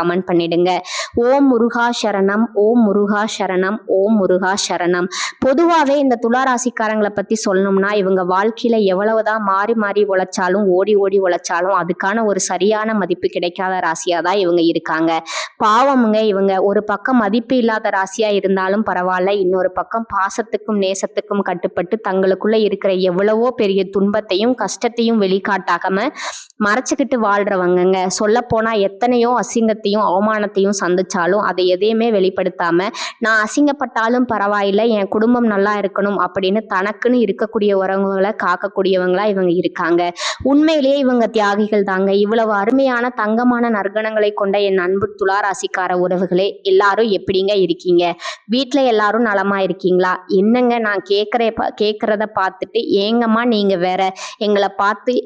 Comment பண்ணிடுங்க. ஓம் முருகா சரணம் ஓம் முருகா சரணம் ஓம் முருகா சரணம். பொதுவாகவே இந்த துளாராசிக்காரங்களை பற்றி சொல்லணும்னா இவங்க வாழ்க்கையில் எவ்வளவுதான் மாறி மாறி உழைச்சாலும் ஓடி ஓடி உழைச்சாலும் அதுக்கான ஒரு சரியான மதிப்பு கிடைக்காத ராசியாக தான் இவங்க இருக்காங்க. பாவமுங்க இவங்க. ஒரு பக்கம் மதிப்பு இல்லாத ராசியாக இருந்தாலும் பரவாயில்ல இன்னொரு பக்கம் பாசத்துக்கும் நேசத்துக்கும் கட்டுப்பட்டு தங்களுக்குள்ள இருக்கிற எவ்வளவோ பெரிய துன்பத்தையும் கஷ்டத்தையும் வெளிக்காட்டாகாம மறைச்சிக்கிட்டு வாழ்றவங்கங்க. சொல்ல போனா எத்தனையோ அசிங்கத்தையும் அவமானத்தையும் சந்திச்சாலும் அதை எதையுமே வெளிப்படுத்தாம நான் அசிங்கப்பட்டாலும் பரவாயில்லை என் குடும்பம் நல்லா இருக்கணும் அப்படின்னு தனக்குன்னு இருக்கக்கூடிய உறவுகளை காக்கக்கூடியவங்களா இவங்க இருக்காங்க. உண்மையிலேயே இவங்க தியாகிகள் தாங்க. இவ்வளவு அருமையான தங்கமான நற்கணங்களை கொண்ட என் அன்பு துளாராசிக்கார உறவுகளே எல்லாரும் எப்படிங்க இருக்கீங்க? வீட்டில் எல்லாரும் நலமா இருக்கீங்களா? என்னங்க நான் கேட்குற கேட்குறத பார்த்துட்டு ஏங்கம்மா நீங்க வேற. எங்களை பார்த்து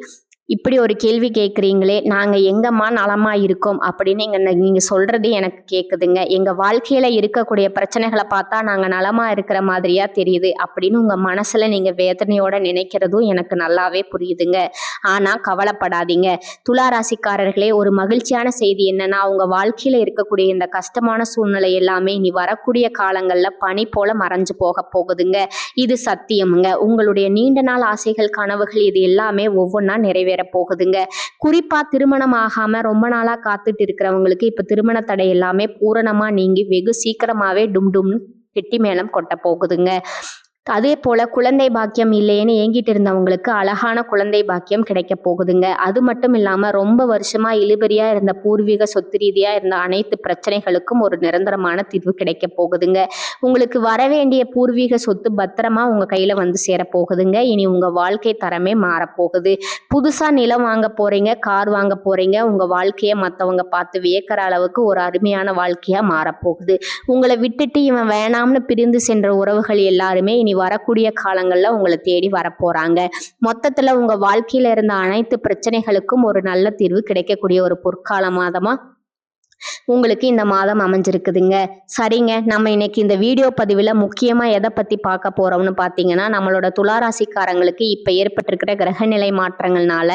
இப்படி ஒரு கேள்வி கேட்குறீங்களே நாங்கள் எங்கம்மா நலமாக இருக்கோம் அப்படின்னு எங்கள் நீங்கள் சொல்கிறது எனக்கு கேட்குதுங்க எங்கள் வாழ்க்கையில் இருக்கக்கூடிய பிரச்சனைகளை பார்த்தா நாங்கள் நலமாக இருக்கிற மாதிரியாக தெரியுது அப்படின்னு உங்கள் மனசில் நீங்கள் வேதனையோட நினைக்கிறதும் எனக்கு நல்லாவே புரியுதுங்க. ஆனால் கவலைப்படாதீங்க. துலா ராசிக்காரர்களே ஒரு மகிழ்ச்சியான செய்தி என்னன்னா உங்கள் வாழ்க்கையில் இருக்கக்கூடிய இந்த கஷ்டமான சூழ்நிலை எல்லாமே இனி வரக்கூடிய காலங்களில் பனி போல மறைஞ்சு போக போகுதுங்க. இது சத்தியமுங்க. உங்களுடைய நீண்ட நாள் ஆசைகள் கனவுகள் இது எல்லாமே ஒவ்வொன்றா நிறைவேற போகுதுங்க குறிப்பா திருமணம் ஆகாம ரொம்ப நாளா காத்துட்டு இருக்கிறவங்களுக்கு இப்ப திருமண தடை எல்லாமே பூரணமா நீங்கி வெகு சீக்கிரமாவே டும் டும் கெட்டி மேளம் கொட்ட போகுதுங்க அதே போல் குழந்தை பாக்கியம் இல்லைன்னு ஏங்கிட்டு இருந்தவங்களுக்கு அழகான குழந்தை பாக்கியம் கிடைக்க போகுதுங்க. அது மட்டும் இல்லாமல் ரொம்ப வருஷமாக இழுபறியாக இருந்த பூர்வீக சொத்து ரீதியாக இருந்த அனைத்து பிரச்சனைகளுக்கும் ஒரு நிரந்தரமான தீர்வு கிடைக்க போகுதுங்க. உங்களுக்கு வரவேண்டிய பூர்வீக சொத்து பத்திரமா உங்கள் கையில் வந்து சேரப்போகுதுங்க இனி உங்கள் வாழ்க்கை தரமே மாறப்போகுது புதுசாக நிலம் வாங்க போகிறீங்க கார் வாங்க போகிறீங்க உங்கள் வாழ்க்கையை மற்றவங்க பார்த்து வியக்கிற அளவுக்கு ஒரு அருமையான வாழ்க்கையாக மாறப்போகுது உங்களை விட்டுட்டு இவன் வேணாம்னு பிரிந்து சென்ற உறவுகள் எல்லாருமே இனி வரக்கூடிய காலங்களில் உங்களை தேடி வரப்போகிறாங்க மொத்தத்தில் உங்கள் வாழ்க்கையில் இருந்த அனைத்து பிரச்சனைகளுக்கும் ஒரு நல்ல தீர்வு கிடைக்கக்கூடிய ஒரு பொற்கால மாதமாக உங்களுக்கு இந்த மாதம் அமைஞ்சிருக்குதுங்க. சரிங்க நம்ம இன்னைக்கு இந்த வீடியோ பதிவில் முக்கியமாக எதை பற்றி பார்க்க போகிறோம்னு பார்த்தீங்கன்னா நம்மளோட துளாராசிக்காரங்களுக்கு இப்போ ஏற்பட்டிருக்கிற கிரகநிலை மாற்றங்கள்னால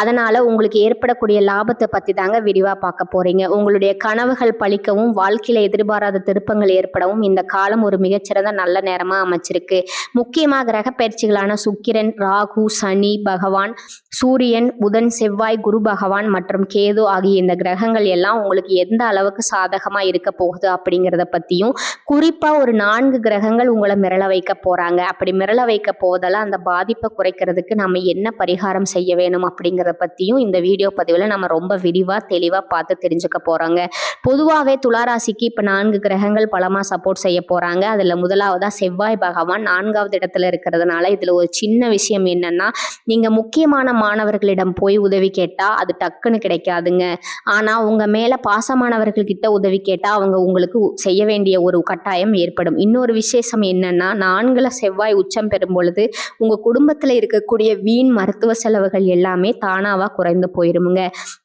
அதனால் உங்களுக்கு ஏற்படக்கூடிய லாபத்தை பற்றி தாங்க விரிவாக பார்க்க போகிறீங்க உங்களுடைய கனவுகள் பழிக்கவும் வாழ்க்கையில் எதிர்பாராத திருப்பங்கள் ஏற்படவும் இந்த காலம் ஒரு மிகச்சிறந்த நல்ல நேரமாக அமைச்சிருக்கு. முக்கியமாக கிரக பயிற்சிகளான சுக்கிரன் ராகு சனி பகவான் சூரியன் புதன் செவ்வாய் குரு பகவான் மற்றும் கேது ஆகிய இந்த கிரகங்கள் எல்லாம் உங்களுக்கு எந்த அளவுக்கு சாதகமாக இருக்க போகுது அப்படிங்கிறத பற்றியும் குறிப்பாக ஒரு நான்கு கிரகங்கள் உங்களை மிரள வைக்க போகிறாங்க அப்படி மிரள வைக்க போவதால் அந்த பாதிப்பை குறைக்கிறதுக்கு நம்ம என்ன பரிகாரம் செய்ய வேணும் அப்படிங்கிறத பற்றியும் இந்த வீடியோ பதிவில் நம்ம ரொம்ப விரிவாக தெளிவாக பார்த்து தெரிஞ்சுக்க போகிறோங்க பொதுவாகவே துளாராசிக்கு இப்போ நான்கு கிரகங்கள் பலமாக சப்போர்ட் செய்ய போகிறாங்க அதில் முதலாவதாக செவ்வாய் பகவான் நான்காவது இடத்துல இருக்கிறதுனால இதில் ஒரு சின்ன விஷயம் என்னென்னா நீங்கள் முக்கியமான மாணவர்களிடம் போய் உதவி கேட்டால் அது டக்குன்னு கிடைக்காதுங்க. ஆனால் உங்கள் மேலே பாசம் மாணவர்கள்கிட்ட உதவி கேட்டால் அவங்க உங்களுக்கு செய்ய வேண்டிய ஒரு கட்டாயம் ஏற்படும். இன்னொரு விசேஷம் என்னன்னா நான்குல செவ்வாய் உச்சம் பெறும் பொழுது உங்கள் குடும்பத்தில் இருக்கக்கூடிய வீண் மருத்துவ செலவுகள் எல்லாமே தானாவாக குறைந்து போயிருமுங்க.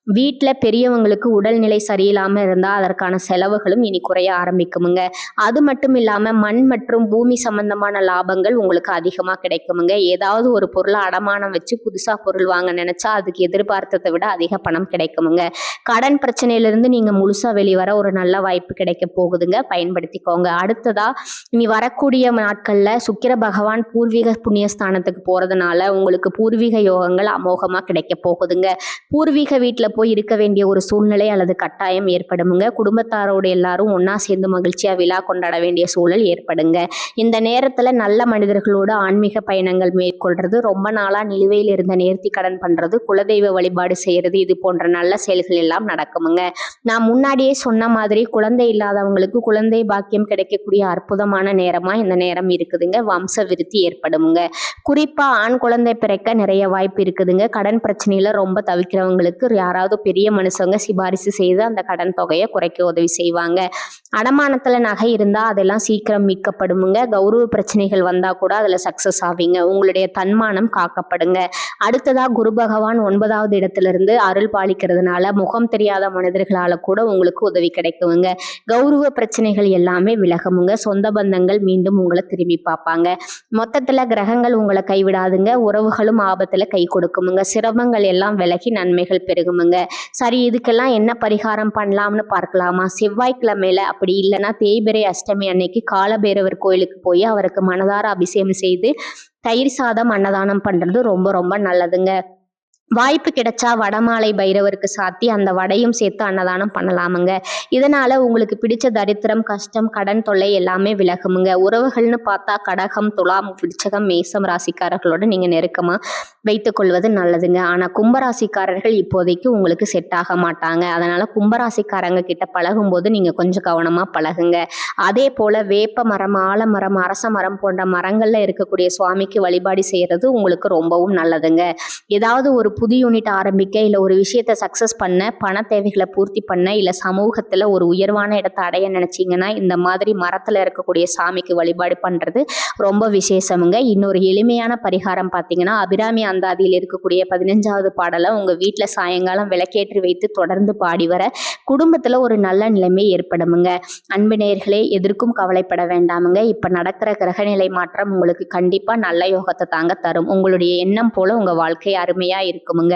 வீட்டில் பெரியவங்களுக்கு உடல்நிலை சரியில்லாமல் இருந்தால் அதற்கான செலவுகளும் இனி குறைய ஆரம்பிக்குமுங்க. அது மட்டும் இல்லாமல் மண் மற்றும் பூமி சம்பந்தமான லாபங்கள் உங்களுக்கு அதிகமாக கிடைக்குமுங்க. ஏதாவது ஒரு பொருளை அடமானம் வச்சு புதுசாக பொருள் வாங்க நினச்சா அதுக்கு எதிர்பார்த்ததை விட அதிக பணம் கிடைக்குமுங்க. கடன் பிரச்சனையிலிருந்து நீங்கள் முழுசாக வெளிவர ஒரு நல்ல வாய்ப்பு கிடைக்க போகுதுங்க. பயன்படுத்திக்கோங்க. அடுத்ததாக இனி வரக்கூடிய நாட்களில் சுக்கிர பகவான் பூர்வீக புண்ணியஸ்தானத்துக்கு போகிறதுனால உங்களுக்கு பூர்வீக யோகங்கள் அமோகமாக கிடைக்க போகுதுங்க. பூர்வீக வீட்டில் போய் இருக்க வேண்டிய ஒரு சூழ்நிலை அல்லது கட்டாயம் ஏற்படுமுங்க. குடும்பத்தாரோடு எல்லாரும் ஒன்றா சேர்ந்து மகிழ்ச்சியாக விழா கொண்டாட வேண்டிய சூழல் ஏற்படுங்க. இந்த நேரத்தில் நல்ல மனிதர்களோடு ஆன்மீக பயணங்கள் மேற்கொள்றது ரொம்ப நாளாக நிலுவையில் இருந்த நேர்த்தி கடன் பண்ணுறது குலதெய்வ வழிபாடு செய்கிறது இது போன்ற நல்ல செயல்கள் எல்லாம் நடக்குமுங்க. நான் முன்னாடியே சொன்ன மாதிரி குழந்தை இல்லாதவங்களுக்கு குழந்தை பாக்கியம் கிடைக்கக்கூடிய அற்புதமான நேரமாக இந்த நேரம் இருக்குதுங்க. வம்ச விருத்தி ஏற்படுமுங்க. குறிப்பாக ஆண் குழந்தை பிறக்க நிறைய வாய்ப்பு இருக்குதுங்க. கடன் பிரச்சனையில் ரொம்ப தவிக்கிறவங்களுக்கு யாராவது யாராவது பெரிய மனுஷங்க சிபாரிசு செய்து அந்த கடன் தொகையை குறைக்க உதவி செய்வாங்க. அடமானத்தில் நகை இருந்தால் அதெல்லாம் சீக்கிரம் மீட்கப்படுமுங்க. கௌரவ பிரச்சனைகள் வந்தால் கூட அதில் சக்ஸஸ் ஆவீங்க. உங்களுடைய தன்மானம் காக்கப்படுங்க. அடுத்ததாக குரு பகவான் ஒன்பதாவது இடத்திலிருந்து அருள் பாலிக்கிறதுனால முகம் தெரியாத மனிதர்களால் கூட உங்களுக்கு உதவி கிடைக்குங்க. கௌரவ பிரச்சனைகள் எல்லாமே விலகுமுங்க. சொந்த பந்தங்கள் மீண்டும் உங்களை திரும்பி பார்ப்பாங்க. மொத்தத்தில் கிரகங்கள் உங்களை கைவிடாதுங்க. உறவுகளும் ஆபத்தில் கை கொடுக்குமுங்க. சிரமங்கள் எல்லாம் விலகி நன்மைகள் பெருகுமுங்க. சரி இதுக்கெல்லாம் என்ன பரிகாரம் பண்ணலாம்னு பார்க்கலாமா? செவ்வாய்க்கிழமையில அப்படி இல்லைன்னா தேய்பிரை அஷ்டமி அன்னைக்கு காலபைரவர் கோயிலுக்கு போய் அவருக்கு மனதார அபிஷேகம் செய்து தயிர் சாதம் அன்னதானம் பண்ணுறது ரொம்ப ரொம்ப நல்லதுங்க. வாய்ப்பு கிடைச்சா வடமாலை பைரவருக்கு சாத்தி அந்த வடையும் சேர்த்து அன்னதானம் பண்ணலாமுங்க. இதனால உங்களுக்கு பிடிச்ச தரித்திரம் கஷ்டம் கடன் தொல்லை எல்லாமே விலகுமுங்க. உறவுகள்னு பார்த்தா கடகம் துலாம் விருச்சகம் மேசம் ராசிக்காரர்களோட நீங்கள் நெருக்கமாக வைத்துக்கொள்வது நல்லதுங்க. ஆனால் கும்பராசிக்காரர்கள் இப்போதைக்கு உங்களுக்கு செட் ஆக மாட்டாங்க. அதனால் கும்பராசிக்காரங்க கிட்ட பழகும்போது நீங்கள் கொஞ்சம் கவனமாக பழகுங்க. அதே போல் வேப்ப மரம் ஆலமரம் அரச மரம் போன்ற மரங்களில் இருக்கக்கூடிய சுவாமிக்கு வழிபாடு செய்கிறது உங்களுக்கு ரொம்பவும் நல்லதுங்க. ஏதாவது ஒரு புது யூனிட் ஆரம்பிக்க இல்லை ஒரு விஷயத்தை சக்ஸஸ் பண்ண பண தேவைகளை பூர்த்தி பண்ண இல்லை சமூகத்தில் ஒரு உயர்வான இடத்தை அடைய நினச்சிங்கன்னா இந்த மாதிரி மரத்தில் இருக்கக்கூடிய சாமிக்கு வழிபாடு பண்ணுறது ரொம்ப விசேஷமுங்க. இன்னொரு எளிமையான பரிகாரம் பார்த்தீங்கன்னா அபிராமி அந்தாதியில் இருக்கக்கூடிய பதினஞ்சாவது பாடலை உங்கள் வீட்டில் சாயங்காலம் விளக்கேற்றி வைத்து தொடர்ந்து பாடி வர குடும்பத்தில் ஒரு நல்ல நிலைமை ஏற்படுமுங்க. அன்பு நேயர்களே எதற்கும் கவலைப்பட வேண்டாமுங்க. இப்போ நடக்கிற கிரகநிலை மாற்றம் உங்களுக்கு கண்டிப்பாக நல்ல யோகத்தை தாங்க தரும். உங்களுடைய எண்ணம் போல உங்கள் வாழ்க்கை அருமையாக இருக்குமுங்க.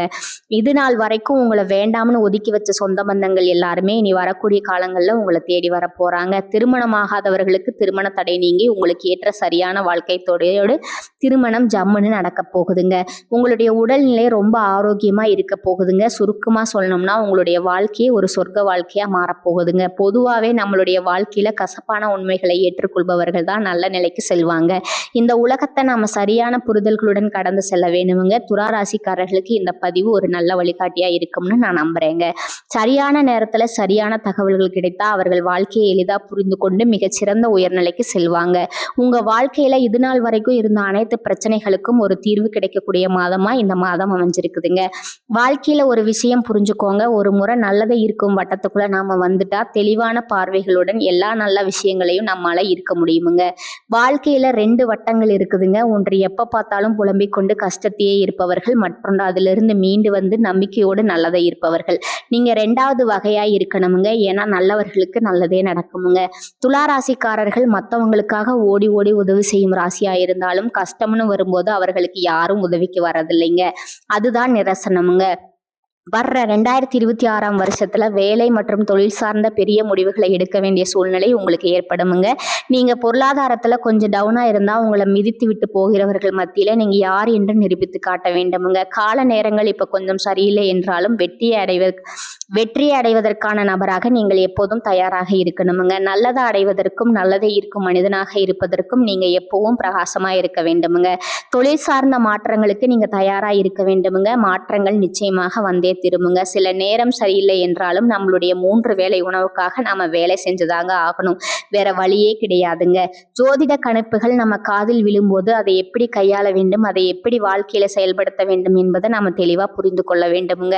இது நாள் வரைக்கும் உங்களை வேண்டாம்னு ஒதுக்கி வச்ச சொந்த பந்தங்கள் எல்லாருமே இனி வரக்கூடிய காலங்களில் உங்களை தேடி வர போகிறாங்க திருமணமாகாதவர்களுக்கு திருமண தடை நீங்கி உங்களுக்கு ஏற்ற சரியான வாழ்க்கை தொடையோடு திருமணம் ஜம்முன்னு நடக்க போகுதுங்க. உங்களுடைய உடல்நிலை ரொம்ப ஆரோக்கியமாக இருக்க போகுதுங்க. சுருக்கமாக சொல்லணும்னா உங்களுடைய வாழ்க்கையே ஒரு சொர்க்க வாழ்க்கையாக மாறப்போகுதுங்க பொதுவாகவே நம்மளுடைய வாழ்க்கையில் கசப்பான உண்மைகளை ஏற்றுக்கொள்பவர்கள் தான் நல்ல நிலைக்கு செல்வாங்க. இந்த உலகத்தை நம்ம சரியான புரிதல்களுடன் கடந்து செல்ல வேணுமுங்க. துராராசிக்காரர்களுக்கு இந்த பதிவு ஒரு நல்ல வழிகாட்டியாக இருக்கும்னு நான் நம்புகிறேங்க சரியான நேரத்தில் சரியான தகவல்கள் கிடைத்தா அவர்கள் வாழ்க்கையை எளிதாக புரிந்து கொண்டு மிகச்சிறந்த உயர்நிலைக்கு செல்வாங்க. உங்கள் வாழ்க்கையில் இது நாள் வரைக்கும் இருந்த அனைத்து பிரச்சனைகளுக்கும் ஒரு தீர்வு கிடைக்கக்கூடிய மாதமாக இந்த மாதம் அமைஞ்சிருக்குதுங்க. வாழ்க்கையில் ஒரு விஷயம் புரிஞ்சுக்கோங்க. ஒரு முறை நல்லதை இருக்கும் வட்டத்துக்குள்ளே நாம் வந்துட்டா தெளிவான பார்வைகளுடன் எல்லா நல்ல விஷயங்களையும் நம்மளால இருக்க முடியுமுங்க. வாழ்க்கையில் ரெண்டு வட்டங்கள் இருக்குதுங்க. ஒன்று எப்போ பார்த்தாலும் புலம்பிக் கொண்டு கஷ்டத்தையே இருப்பவர்கள் மற்றொன்று இருந்து மீண்டு வந்து நம்பிக்கையோடு நல்லதை இருப்பவர்கள். நீங்கள் ரெண்டாவது வகையாக இருக்கணுமுங்க. ஏன்னா நல்லவர்களுக்கு நல்லதே நடக்குமுங்க. துலா ராசிக்காரர்கள் மற்றவங்களுக்காக ஓடி ஓடி உதவி செய்யும் ராசியாக இருந்தாலும் கஷ்டம்னு வரும்போது அவர்களுக்கு யாரும் உதவிக்கு வரதில்லைங்க. அதுதான் நிரசனமுங்க. வர்ற ரெண்டாயிரத்தி இருபத்தி ஆறாம் வருஷத்துல வேலை மற்றும் தொழில் சார்ந்த பெரிய முடிவுகளை எடுக்க வேண்டிய சூழ்நிலை உங்களுக்கு ஏற்படுமுங்க. நீங்க பொருளாதாரத்துல கொஞ்சம் டவுனா இருந்தா உங்களை மிதித்து விட்டு போகிறவர்கள் மத்தியில நீங்க யார் என்று நிரூபித்து காட்ட வேண்டுமுங்க. கால நேரங்கள் இப்ப கொஞ்சம் சரியில்லை என்றாலும் வெற்றியை அடைவ வெற்றியை அடைவதற்கான நபராக நீங்கள் எப்போதும் தயாராக இருக்கணுமுங்க. நல்லதை அடைவதற்கும் நல்லதை இருக்கும் மனிதனாக இருப்பதற்கும் நீங்க எப்பவும் பிரகாசமா இருக்க வேண்டுமுங்க. தொழில் சார்ந்த மாற்றங்களுக்கு நீங்க தயாரா இருக்க வேண்டுமுங்க. மாற்றங்கள் நிச்சயமாக வந்தே திரும்புங்க. சில நேரம் சரியில்லை என்றாலும் நம்மளுடைய மூன்று வேளை உணவுக்காக நாம வேலை செஞ்சுதாங்க ஆகணும். வேற வழியே கிடையாதுங்க. ஜோதிட கணிப்புகள் நம்ம காதில் விழும்போது அதை எப்படி கையாள வேண்டும் அதை எப்படி வாழ்க்கையில செயல்படுத்த வேண்டும் என்பதை நாம தெளிவா புரிந்து கொள்ள வேண்டுமுங்க.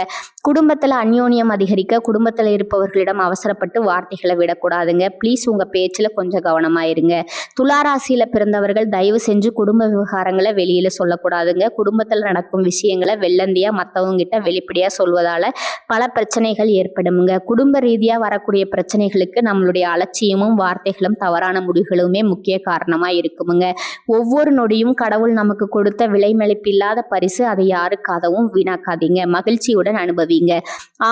குடும்பத்துல அந்யோன்யம் அதிகரிக்க குடும்பத்துல இருப்பவர்களிடம் அவசரப்பட்டு வார்த்தைகளை விடக்கூடாதுங்க. ப்ளீஸ் உங்க பேச்சுல கொஞ்சம் கவனமாயிருங்க துளாராசியில பிறந்தவர்கள் தயவு செஞ்சு குடும்ப விவகாரங்களை வெளியில சொல்லக்கூடாதுங்க. குடும்பத்தில் நடக்கும் விஷயங்களை வெள்ளந்தியா மற்றவங்க கிட்ட வெளிப்படையா சொல்வதால பல பிரச்சனைகள் ஏற்படுமுங்க. குடும்ப ரீதியா வரக்கூடிய பிரச்சனைகளுக்கு நம்மளுடைய அலட்சியமும் வார்த்தைகளும் தவறான முடிவுகளுமே முக்கிய காரணமாக இருக்குமுங்க. ஒவ்வொரு நொடியும் கடவுள் நமக்கு கொடுத்த விலைமதிப்பில்லாத பரிசு அதை யாருக்காகவும் வீணாக்காதீங்க. மகிழ்ச்சியுடன் அனுபவிங்க.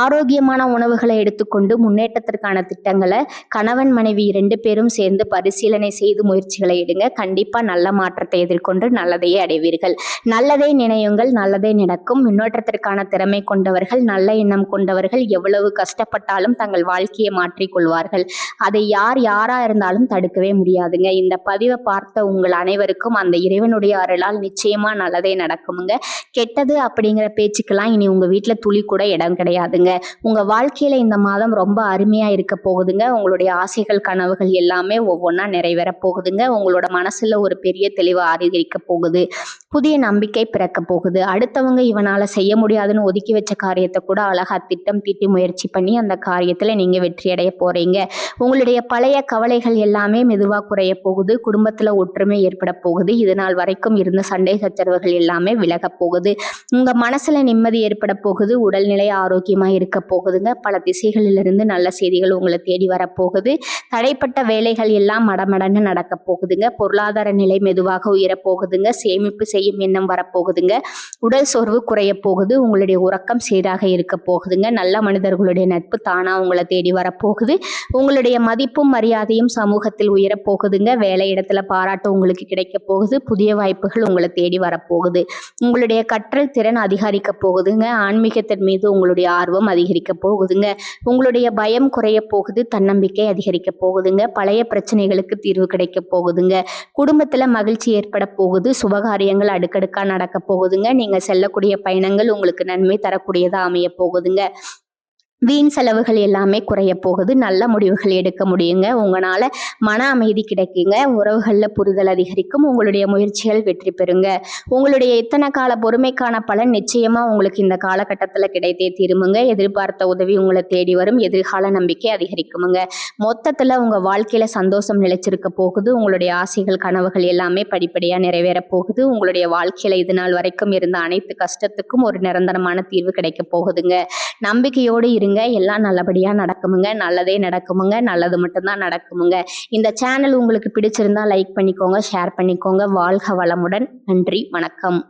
ஆரோக்கியமான உணவுகளை எடுத்துக்கொண்டு முன்னேற்றத்திற்கான திட்டங்களை கணவன் மனைவி இரண்டு பேரும் சேர்ந்து பரிசீலனை செய்து முயற்சிகளை எடுங்க. கண்டிப்பா நல்ல மாற்றத்தை எதிர்கொண்டு நல்லதையே அடைவீர்கள். நல்லதே நினையுங்கள் நல்லதே நடக்கும். முன்னேற்றத்திற்கான திறமை கொண்டவர்கள் நல்ல எண்ணம் கொண்டவர்கள் எவ்வளவு கஷ்டப்பட்டாலும் தங்கள் வாழ்க்கையை மாற்றிக்கொள்வார்கள் அதை யார் யாரா இருந்தாலும் தடுக்கவே முடியாதுங்க. இந்த பதிவை பார்த்த உங்கள் அனைவருக்கும் அந்த இறைவனுடைய அருளால் நிச்சயமா நல்லதே நடக்குமுங்க. கெட்டது அப்படிங்கிற பேச்சுக்கெல்லாம் இனி உங்க வீட்டுல துளி கூட இடம் கிடையாதுங்க. உங்க வாழ்க்கையில இந்த மாதம் ரொம்ப அருமையா இருக்க போகுதுங்க. உங்களுடைய ஆசைகள் கனவுகள் எல்லாமே ஒவ்வொன்றா நிறைவேற போகுதுங்க. உங்களோட மனசுல ஒரு பெரிய தெளிவு அதிகரிக்க போகுது. புதிய நம்பிக்கை பிறக்க போகுது. அடுத்தவங்க இவனால செய்ய முடியாதுன்னு ஒதுக்கி வச்ச காரியத்தை கூட அழகா திட்டம் தீட்டி முயற்சி பண்ணி அந்த காரியத்தில் நீங்கள் வெற்றி அடைய போகிறீங்க உங்களுடைய பழைய கவலைகள் எல்லாமே மெதுவாக குறைய போகுது. குடும்பத்தில் ஒற்றுமை ஏற்பட போகுது. இது நாள் வரைக்கும் இருந்த சண்டை சச்சரவுகள் எல்லாமே விலகப் போகுது. உங்கள் மனசில் நிம்மதி ஏற்பட போகுது. உடல்நிலை ஆரோக்கியமாக இருக்க போகுதுங்க. பல திசைகளிலிருந்து நல்ல செய்திகள் உங்களை தேடி வரப்போகுது தடைப்பட்ட வேலைகள் எல்லாம் மடமடன்னு நடக்க போகுதுங்க. பொருளாதார நிலை மெதுவாக உயரப் போகுதுங்க. சேமிப்பு செய்யும் எண்ணம் வரப்போகுதுங்க உடல் சோர்வு குறைய போகுது. உங்களுடைய உறக்கம் சீராக இருக்க போகுதுங்க. நல்ல மனிதர்களுடைய நட்பு தானாக உங்களை தேடி வரப்போகுது. உங்களுடைய மதிப்பும் மரியாதையும் சமூகத்தில் உயரப் போகுதுங்க. வேலை இடத்துல பாராட்டு உங்களுக்கு கிடைக்க போகுது. புதிய வாய்ப்புகள் உங்களை தேடி வரப்போகுது. உங்களுடைய கற்றல் திறன் அதிகரிக்க போகுதுங்க. ஆன்மீகத்தின் மீது உங்களுடைய ஆர்வம் அதிகரிக்க போகுதுங்க. உங்களுடைய பயம் குறைய போகுது. தன்னம்பிக்கை அதிகரிக்க போகுதுங்க. பழைய பிரச்சனைகளுக்கு தீர்வு கிடைக்க போகுதுங்க. குடும்பத்தில் மகிழ்ச்சி ஏற்பட போகுது. சுபகாரியங்கள் அடுக்கடுக்காக நடக்க போகுதுங்க. நீங்கள் செல்லக்கூடிய பயணங்கள் உங்களுக்கு நன்மை தரக்கூடிய அமைய போகுதுங்க. வீண் செலவுகள் எல்லாமே குறைய போகுது. நல்ல முடிவுகள் எடுக்க முடியுங்க. உங்களால் மன அமைதி கிடைக்குங்க. உறவுகளில் புரிதல் அதிகரிக்கும். உங்களுடைய முயற்சிகள் வெற்றி பெறுங்க. உங்களுடைய இத்தனை கால பொறுமைக்கான பலன் நிச்சயமாக உங்களுக்கு இந்த காலகட்டத்தில் கிடைத்தே தீருமுங்க. எதிர்பார்த்த உதவி உங்களை தேடி வரும். எதிர்கால நம்பிக்கை அதிகரிக்குமுங்க. மொத்தத்தில் உங்கள் வாழ்க்கையில் சந்தோஷம் நிலைச்சிருக்க போகுது. உங்களுடைய ஆசைகள் கனவுகள் எல்லாமே படிப்படியாக நிறைவேற போகுது. உங்களுடைய வாழ்க்கையில் இது நாள் வரைக்கும் இருந்த அனைத்து கஷ்டத்துக்கும் ஒரு நிரந்தரமான தீர்வு கிடைக்க போகுதுங்க. நம்பிக்கையோடு இருங்க. எல்லாம் நல்லபடியாக நடக்குமுங்க. நல்லதே நடக்குமுங்க. நல்லது மட்டும்தான் நடக்குமுங்க. இந்த சேனல் உங்களுக்கு பிடிச்சிருந்தா லைக் பண்ணிக்கோங்க ஷேர் பண்ணிக்கோங்க. வாழ்க வளமுடன். நன்றி. வணக்கம்.